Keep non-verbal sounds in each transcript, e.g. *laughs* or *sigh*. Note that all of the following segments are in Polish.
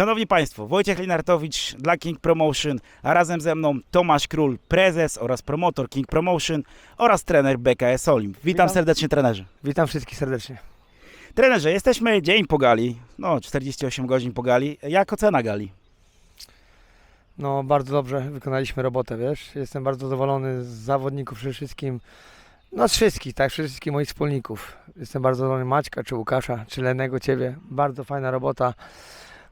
Szanowni Państwo, Wojciech Linartowicz dla King Promotion, a razem ze mną Tomasz Król, prezes oraz promotor King Promotion oraz trener BKS Olimp. Witam, Witam. serdecznie trenerze. Witam wszystkich serdecznie. Trenerze, jesteśmy dzień po gali, no 48 godzin po gali. Jak ocena gali? No bardzo dobrze wykonaliśmy robotę, wiesz. Jestem bardzo zadowolony z zawodników przede wszystkim. No z wszystkich, tak, wszystkim moich wspólników. Jestem bardzo zadowolony Maćka, czy Łukasza, czy Lenego, Ciebie. Bardzo fajna robota.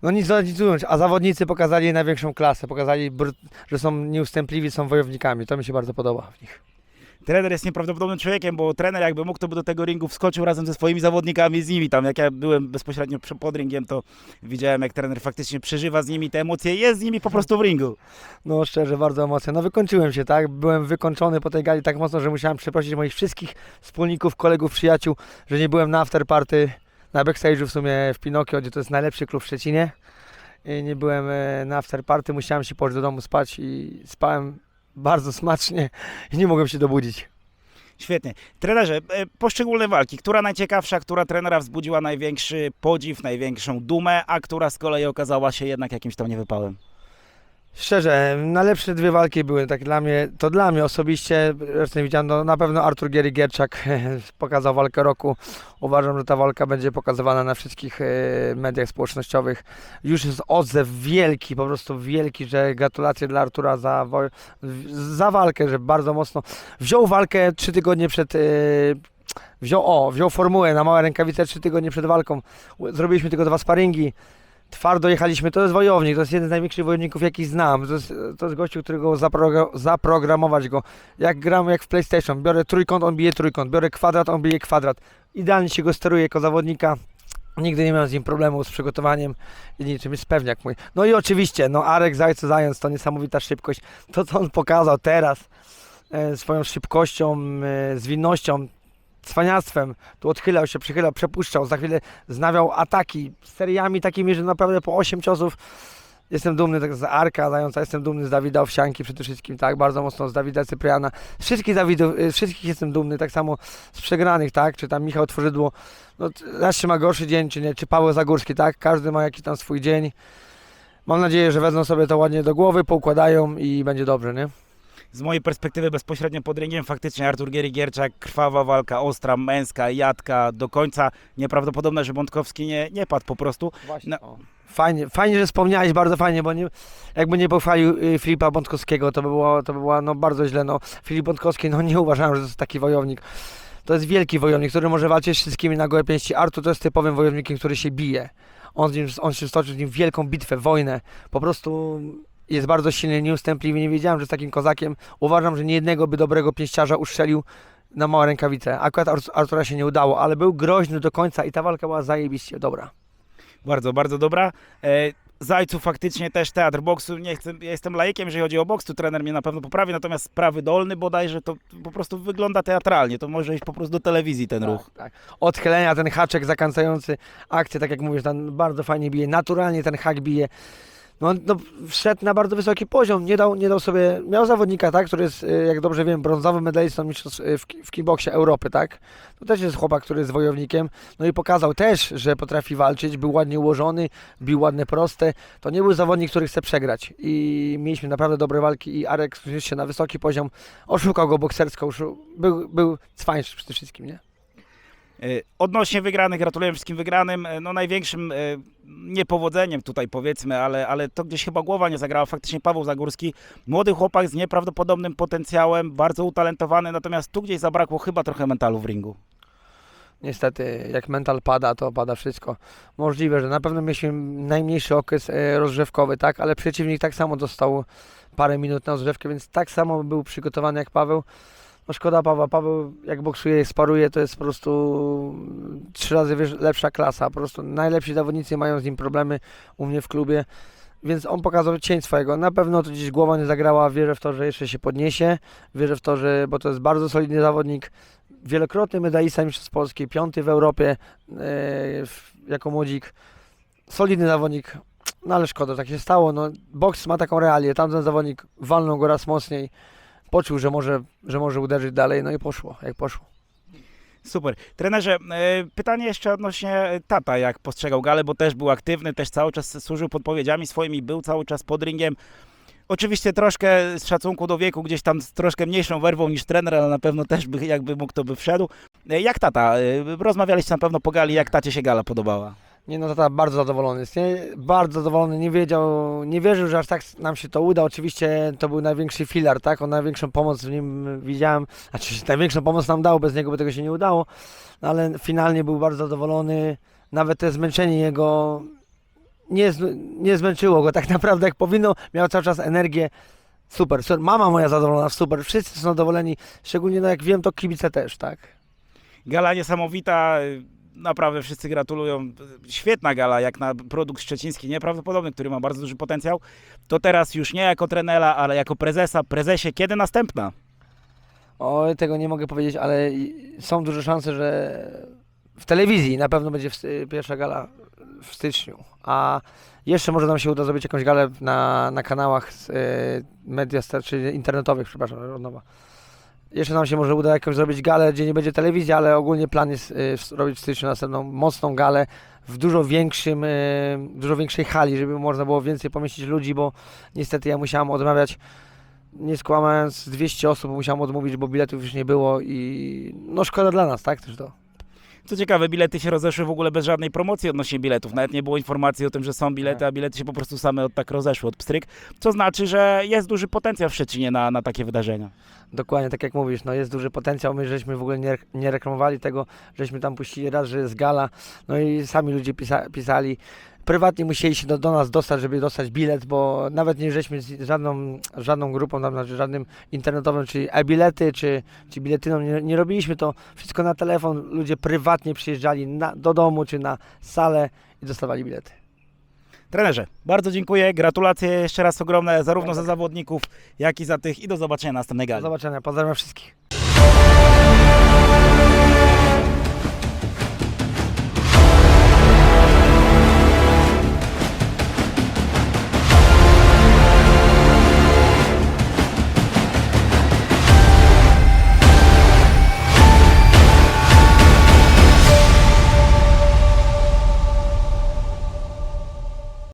No nic ująć, a zawodnicy pokazali największą klasę, pokazali, że są nieustępliwi, są wojownikami. To mi się bardzo podoba w nich. Trener jest nieprawdopodobnym człowiekiem, bo trener jakby mógł, to by do tego ringu wskoczył razem ze swoimi zawodnikami, z nimi tam. Jak ja byłem bezpośrednio pod ringiem, to widziałem, jak trener faktycznie przeżywa z nimi te emocje, jest z nimi po prostu w ringu. No szczerze, bardzo emocje. No wykończyłem się, tak? Byłem wykończony po tej gali tak mocno, że musiałem przeprosić moich wszystkich wspólników, kolegów, przyjaciół, że nie byłem na afterparty, na backstage'u w sumie w Pinokio, gdzie to jest najlepszy klub w Szczecinie. I nie byłem e, na afterparty, musiałem się położyć do domu spać i spałem *laughs* bardzo smacznie i nie mogłem się dobudzić. Świetnie. Trenerze, e, poszczególne walki, która najciekawsza, która trenera wzbudziła największy podziw, największą dumę, a która z kolei okazała się jednak jakimś tam niewypałem? Szczerze, najlepsze dwie walki były, tak dla mnie, to dla mnie osobiście, zresztą widziałem, no, na pewno Artur Giery Gierczak *laughs* pokazał walkę roku. Uważam, że ta walka będzie pokazywana na wszystkich e, mediach społecznościowych. Już jest odzew wielki, po prostu wielki, że gratulacje dla Artura za, za walkę, że bardzo mocno wziął walkę trzy tygodnie przed... E, Wziął, o, wziął formułę na małe rękawice trzy tygodnie przed walką. Zrobiliśmy tylko dwa sparingi. Twardo jechaliśmy, to jest wojownik, to jest jeden z największych wojowników, jakich znam. To jest, to jest gościu, którego zaprogra- zaprogramować go. Jak gram jak w PlayStation, biorę trójkąt, on bije trójkąt, biorę kwadrat, on bije kwadrat. Idealnie się go steruje jako zawodnika. Nigdy nie miałem z nim problemu z przygotowaniem i niczym, jest pewniak mój. No i oczywiście, no Arek Zajco Zając, to niesamowita szybkość. To, co on pokazał teraz, e, swoją szybkością, e, zwinnością, cwaniactwem, tu odchylał się, przychylał, przepuszczał, za chwilę znawiał ataki seriami takimi, że naprawdę po 8 ciosów jestem dumny tak z Arka Zająca, jestem dumny z Dawida Owsianki przede wszystkim, tak, bardzo mocno z Dawida Cypriana, z wszystkich Dawidów, y, wszystkich jestem dumny, tak samo z przegranych, tak, czy tam Michał Tworzydło, no ma gorszy dzień, czy nie, czy Paweł Zagórski, tak, każdy ma jakiś tam swój dzień. Mam nadzieję, że wezmą sobie to ładnie do głowy, poukładają i będzie dobrze, nie? Z mojej perspektywy bezpośrednio pod ringiem faktycznie Artur Giery-Gierczak, krwawa walka, ostra, męska, jadka, do końca. Nieprawdopodobne, że Bątkowski nie, nie padł po prostu. Właśnie. No. Fajnie, fajnie, że wspomniałeś, bardzo fajnie, bo nie, jakby nie pochwalił y, Filipa Bątkowskiego, to by było, to by było no, bardzo źle. No, Filip Bątkowski, no nie uważałem, że to jest taki wojownik. To jest wielki wojownik, który może walczyć z wszystkimi na gołe pięści. Artur to jest typowym wojownikiem, który się bije. On, z nim, on się stoczył z nim wielką bitwę, wojnę. Po prostu jest bardzo silny, nieustępliwy. Nie wiedziałem, że z takim kozakiem uważam, że nie jednego by dobrego pięściarza uszczelił na małe rękawice. Akurat Ar- Artura się nie udało, ale był groźny do końca i ta walka była zajebiście dobra. Bardzo, bardzo dobra. E, Zajcu faktycznie też teatr boksu. Nie chcę, ja jestem laikiem, jeżeli chodzi o boks, tu trener mnie na pewno poprawi, natomiast prawy dolny bodajże to po prostu wygląda teatralnie. To może iść po prostu do telewizji ten ruch. Tak, tak. Odchylenia, ten haczek zakręcający akcję, tak jak mówisz, ten bardzo fajnie bije, naturalnie ten hak bije. No, no, wszedł na bardzo wysoki poziom, nie dał, nie dał sobie, miał zawodnika, tak, który jest, y, jak dobrze wiem, brązowym medalistą mistrzostw y, w, w kickboxie Europy, tak. To też jest chłopak, który jest wojownikiem, no i pokazał też, że potrafi walczyć, był ładnie ułożony, bił ładne proste. To nie był zawodnik, który chce przegrać i mieliśmy naprawdę dobre walki i Arek się na wysoki poziom, oszukał go boksersko, oszu- był, był cwańszy przede wszystkim, nie? E, Odnośnie wygranych, gratuluję wszystkim wygranym. E, No największym e, niepowodzeniem tutaj powiedzmy, ale, ale to gdzieś chyba głowa nie zagrała. Faktycznie Paweł Zagórski, młody chłopak z nieprawdopodobnym potencjałem, bardzo utalentowany, natomiast tu gdzieś zabrakło chyba trochę mentalu w ringu. Niestety, jak mental pada, to pada wszystko. Możliwe, że na pewno mieliśmy najmniejszy okres rozgrzewkowy, tak, ale przeciwnik tak samo dostał parę minut na rozgrzewkę, więc tak samo był przygotowany jak Paweł. No szkoda Pawła. Paweł jak boksuje, sparuje, to jest po prostu mm, trzy razy lepsza klasa. Po prostu najlepsi zawodnicy mają z nim problemy u mnie w klubie. Więc on pokazał cień swojego. Na pewno to gdzieś głowa nie zagrała. Wierzę w to, że jeszcze się podniesie. Wierzę w to, że, bo to jest bardzo solidny zawodnik wielokrotny medalista Mistrzostw Polski, piąty w Europie w, jako młodzik. Solidny zawodnik, no ale szkoda, tak się stało. No, boks ma taką realię, tamten zawodnik walnął go raz mocniej, poczuł, że może, że może uderzyć dalej, no i poszło, jak poszło. Super. Trenerze, e, pytanie jeszcze odnośnie tata, jak postrzegał galę, bo też był aktywny, też cały czas służył podpowiedziami swoimi, był cały czas pod ringiem. Oczywiście troszkę z szacunku do wieku, gdzieś tam z troszkę mniejszą werwą niż trener, ale na pewno też by, jakby mógł, to by wszedł. E, Jak tata? E, Rozmawialiście na pewno po gali, jak tacie się gala podobała? Nie no, tata bardzo zadowolony jest, nie? Bardzo zadowolony, nie wiedział, nie wierzył, że aż tak nam się to uda. Oczywiście to był największy filar, tak? On największą pomoc w nim widziałem, znaczy *laughs* największą pomoc nam dał, bez niego by tego się nie udało, no, ale finalnie był bardzo zadowolony. Nawet te zmęczenie jego nie, nie zmęczyło go tak *laughs* naprawdę jak powinno. Miał cały czas energię. Super, super. Mama moja zadowolona, super. Wszyscy są zadowoleni, szczególnie no jak wiem, to kibice też, tak? Gala niesamowita, naprawdę wszyscy gratulują. Świetna gala, jak na produkt szczeciński, nieprawdopodobny, który ma bardzo duży potencjał. To teraz już nie jako trenera, ale jako prezesa. Prezesie, kiedy następna? Oj, tego nie mogę powiedzieć, ale są duże szanse, że w telewizji na pewno będzie pierwsza gala w styczniu. A jeszcze może nam się uda zrobić jakąś galę na, na kanałach z, y, media, czy internetowych, przepraszam, od nowa. Jeszcze nam się może uda jakąś zrobić galę, gdzie nie będzie telewizji, ale ogólnie plan jest y, robić w styczniu następną mocną galę w dużo większym, y, dużo większej hali, żeby można było więcej pomieścić ludzi, bo niestety ja musiałam odmawiać nie skłamając, 200 osób musiałem odmówić, bo biletów już nie było i no szkoda dla nas, tak? Też to. Co ciekawe, bilety się rozeszły w ogóle bez żadnej promocji odnośnie biletów. Nawet nie było informacji o tym, że są bilety, a bilety się po prostu same od tak rozeszły, od pstryk. Co znaczy, że jest duży potencjał w Szczecinie na, na takie wydarzenia. Dokładnie, tak jak mówisz, no jest duży potencjał, my żeśmy w ogóle nie, nie reklamowali tego, żeśmy tam puścili raz, że jest gala, no i sami ludzie pisa, pisali, prywatnie musieli się do, do nas dostać, żeby dostać bilet, bo nawet nie żeśmy z żadną, żadną grupą, tam, znaczy żadnym internetowym, czy e-bilety, czy, czy biletyną, nie, nie robiliśmy to, wszystko na telefon, ludzie prywatnie przyjeżdżali na, do domu, czy na salę i dostawali bilety. Trenerze, bardzo dziękuję. Gratulacje jeszcze raz ogromne zarówno za zawodników, jak i za tych i do zobaczenia na następnej Do gali. zobaczenia, pozdrawiam wszystkich.